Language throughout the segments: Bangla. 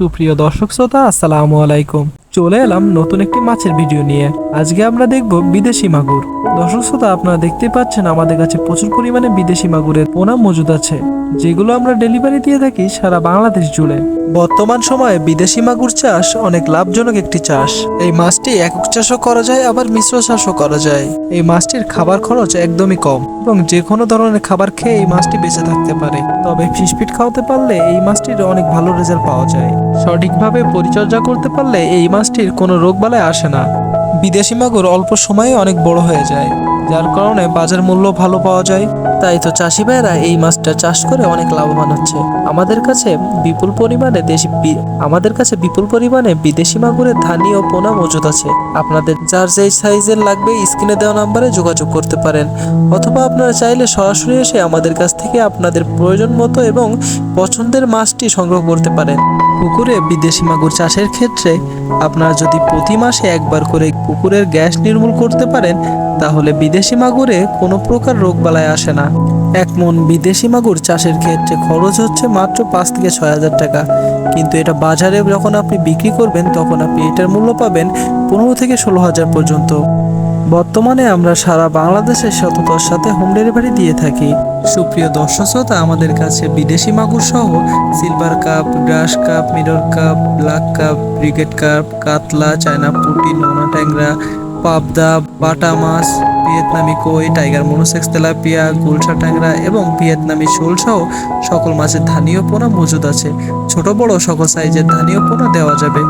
সুপ্রিয় দর্শক শ্রোতা, আসসালামু আলাইকুম। চলে এলাম নতুন একটি মাছের ভিডিও নিয়ে। আজকে আমরা দেখব বিদেশি মাগুর। দর্শক শ্রোতা, আপনারা দেখতে পাচ্ছেন আমাদের কাছে প্রচুর পরিমাণে বিদেশি মাগুরের পোনা মজুদ আছে। যেগুলো আমরা ডেলিভারি দিয়ে থাকি সারা বাংলাদেশ জুড়ে। বর্তমান সময়ে বিদেশি মাগুর চাষ অনেক লাভজনক একটি চাষ। এই মাছটি একক চাষও করা যায়, আবার মিশ্র চাষও করা যায়। এই মাছটির খাবার খরচ একদমই কম এবং যে কোনো ধরনের খাবার খেয়ে এই মাছটি বেঁচে থাকতে পারে। তবে ফিশ ফিট খাওয়াতে পারলে এই মাছটির অনেক ভালো রেজাল্ট পাওয়া যায়। সঠিকভাবে পরিচর্যা করতে পারলে এই মাছটির কোনো রোগবালাই আসে না। বিদেশি মাগুর অল্প সময়ে অনেক বড় হয়ে যায়। যার কারণে বাজার মূল্য ভালো পাওয়া যায়। তাই তো চাষি ভাইরা এই মাছটা চাষ করে অনেক লাভবান হচ্ছে। আমাদের কাছে বিপুল পরিমাণে দেশি আমাদের কাছে বিপুল পরিমাণে বিদেশি মাগুরের ধানি ও পোনা মজুদ আছে। আপনাদের যার যেই সাইজের লাগবে স্ক্রিনে দেওয়া নাম্বারে যোগাযোগ করতে পারেন। অথবা আপনারা চাইলে সরাসরি এসে আমাদের কাছ থেকে আপনাদের প্রয়োজন মতো এবং পছন্দের মাছটি সংগ্রহ করতে পারেন। পুকুরে বিদেশি মাগুর চাষের ক্ষেত্রে আপনারা যদি প্রতি মাসে একবার করে পুকুরের গ্যাস নির্মূল করতে পারেন, তাহলে বিদেশি মাগুরে কোনো প্রকার রোগবালাই আসে না। এক মন বিদেশি মাগুর চাষের ক্ষেত্রে খরচ হচ্ছে মাত্র পাঁচ থেকে ছয় হাজার টাকা। কিন্তু এটা বাজারে যখন আপনি বিক্রি করবেন, তখন আপনি এটার মূল্য পাবেন পনেরো থেকে ষোলো হাজার পর্যন্ত। বর্তমানে আমরা সারা বাংলাদেশের সততার সাথে হোম ডেলিভারি দিয়ে থাকি। সুপ্রিয় দর্শক শ্রোতা, আমাদের কাছে বিদেশি মাগুর সহ silver carp, grass carp, mirror carp, black carp, brigade carp, কাতলা, চায়না পুটি, নোনা ট্যাংরা, পাবদা, বাটা মাছ ভিয়েতনামি কই, টাইগার মনোসেক্স, তেলাপিয়া, গুলশা ট্যাংরা এবং ভিয়েতনামি শোল সহ সকল মাছের ধানীয় পোনা মজুদ আছে। ছোট বড় সকল সাইজের ধানীয় পোনা দেওয়া যাবে।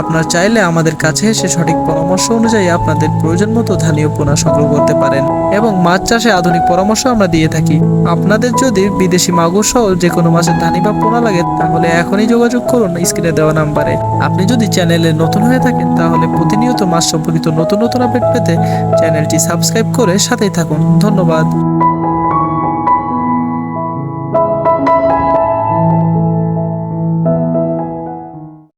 আপনার চাইলে আমাদের কাছে এসে সঠিক পরামর্শ অনুযায়ী আপনাদের প্রয়োজন মতো ধানীয় পোনা সংগ্রহ করতে পারেন এবং মাছ চাষে আধুনিক পরামর্শ আমরা দিয়ে থাকি। আপনাদের যদি বিদেশি মাগুর সহ যে কোনো মাছের ধানি বা পোনা লাগে, তাহলে এখনই যোগাযোগ করুন স্ক্রিনে দেওয়া নাম্বারে। আপনি যদি চ্যানেলে নতুন হয়ে থাকেন, তাহলে প্রতিনিয়ত মাছ সম্পর্কিত নতুন নতুন আপডেট পেতে চ্যানেলটি সাবস্ক্রাইব করে সাথেই থাকুন। ধন্যবাদ।